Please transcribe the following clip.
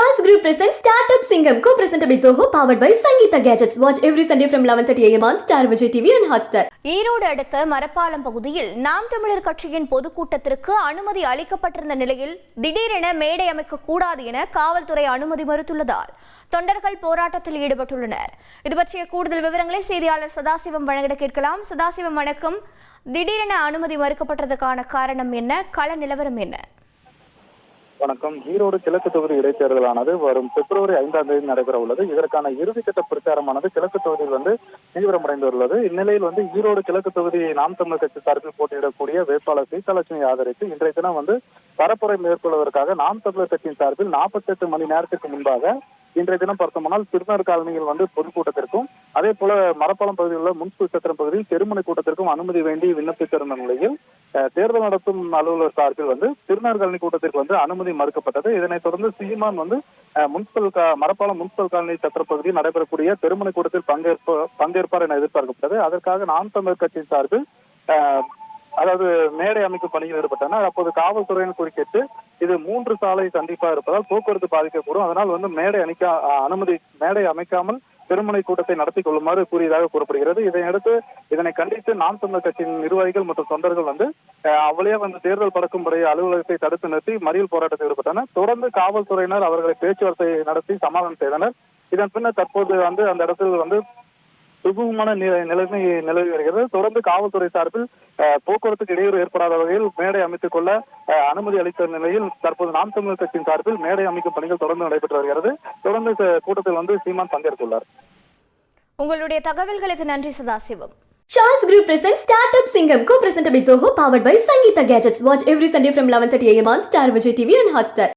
Charles Group presents Startup Singam, co-presented by Zoho, powered by Sangeeta Gadgets. Watch every Sunday from 11:30 a.m. on Star Vijay TV and Hotstar. Erode அடுத்த மரப்பாலம் பகுதியில் நாம் தமிழர் கட்சியின் பொதுக்கூட்டத்திற்கு அனுமதி அளிக்கப்பட்டிருந்த நிலையில் திடீரென மேடை அமைக்க கூடாது என காவல்துறை அனுமதி மறுத்துள்ளதால் தொண்டர்கள் போராட்டத்தில் ஈடுபட்டுள்ளனர் இது பற்றிய கூடுதல் விவரங்களை செய்தியாளர் சதாசிவம் வழங்கிட கேட்கலாம் சதாசிவம் வணக்கம் திடீரென அனுமதி மறுக்கப்பட்டதற்கான காரணம் என்ன கள நிலவரம் என்ன வணக்கம். ஈரோடு கிழக்கு தொகுதி இடைத்தேர்தலானது வரும் பிப்ரவரி ஐந்தாம் தேதி நடைபெற உள்ளது. இதற்கான இறுதிக்கட்ட பிரச்சாரமானது கிழக்கு தொகுதியில் வந்து தீவிரமடைந்துள்ளது. இந்நிலையில் வந்து ஈரோடு கிழக்கு தொகுதி நாம் தமிழ் கட்சி சார்பில் போட்டியிடக்கூடிய வேட்பாளர் சீதாலட்சுமி ஆதரித்து இன்றைய தினம் வந்து பரப்புரை மேற்கொள்வதற்காக நாம் தமிழர் கட்சியின் சார்பில் நாற்பத்தெட்டு மணி நேரத்துக்கு முன்பாக இன்றைய தினம் பார்த்தோம்னால் திருநர் காலனியில் வந்து பொதுக்கூட்டத்திற்கும் அதே போல மரப்பாலம் பகுதியில் உள்ள முன்ஸ்கூல் சத்திரம் பகுதியில் தெருமனை கூட்டத்திற்கும் அனுமதி வேண்டி விண்ணப்பித்திருந்த நிலையில் தேர்தல் நடத்தும் அலுவலர் சார்பில் வந்து திருநர் கூட்டத்திற்கு வந்து அனுமதி மறுக்கப்பட்டது. இதனைத் தொடர்ந்து சீமான் வந்து அஹ், முனிசிபல் மரப்பாலம் முனிசிபல் காலனி சத்திர பகுதியில் நடைபெறக்கூடிய திருமண கூட்டத்தில் பங்கேற்ப பங்கேற்பார் என எதிர்பார்க்கப்பட்டது. அதற்காக நாம் தமிழர் கட்சியின் சார்பில் அதாவது மேடை அமைக்கும் பணியில் ஈடுபட்டனர். அப்போது காவல்துறையின் குறுக்கிட்டு இது மூன்று சாலை சந்திப்பா இருப்பதால் போக்குவரத்து பாதிக்கக்கூடும். அதனால் வந்து மேடை அணிக்க அனுமதி மேடை அமைக்காமல் திருமணை கூட்டத்தை நடத்தி கொள்ளுமாறு கூறியதாக கூறப்படுகிறது. இதையடுத்து இதனை கண்டித்து நாம் தமிழர் கட்சியின் நிர்வாகிகள் மற்றும் தொண்டர்கள் வந்து அஹ், வந்து தேர்தல் பறக்கும் முறைய அலுவலகத்தை தடுத்து நிறுத்தி மறியல் போராட்டத்தில் ஈடுபட்டனர். தொடர்ந்து காவல்துறையினர் அவர்களை பேச்சுவார்த்தை நடத்தி சமாதானம் செய்தனர். இதன் பின்னர் தற்போது வந்து அந்த இடத்தில் வந்து சுகமான நி- நிலைமை நிலவி வருகிறது தொடர்ந்து காவல்துறை சார்பில் போக்குவரத்துக்கு இடையூறு ஏற்படாத வகையில் மேடை அமைத்துக் கொள்ள அனுமதி அளித்த நிலையில் தற்போது நாம் தமிழர் கட்சியின் சார்பில் மேடை அமைக்கும் பணிகள் தொடர்ந்து நடைபெற்று வருகிறது தொடர்ந்து கூட்டத்தில் வந்து சீமான் பங்கேற்றுள்ளார் உங்களுடைய தகவல்களுக்கு நன்றி Sadasivam Charles Group presents Startup Singam, co-presented by Zoho, powered by Sangeeta Gadgets. Watch every Sunday from 11:30 a.m. on Star Vijay TV and Hotstar.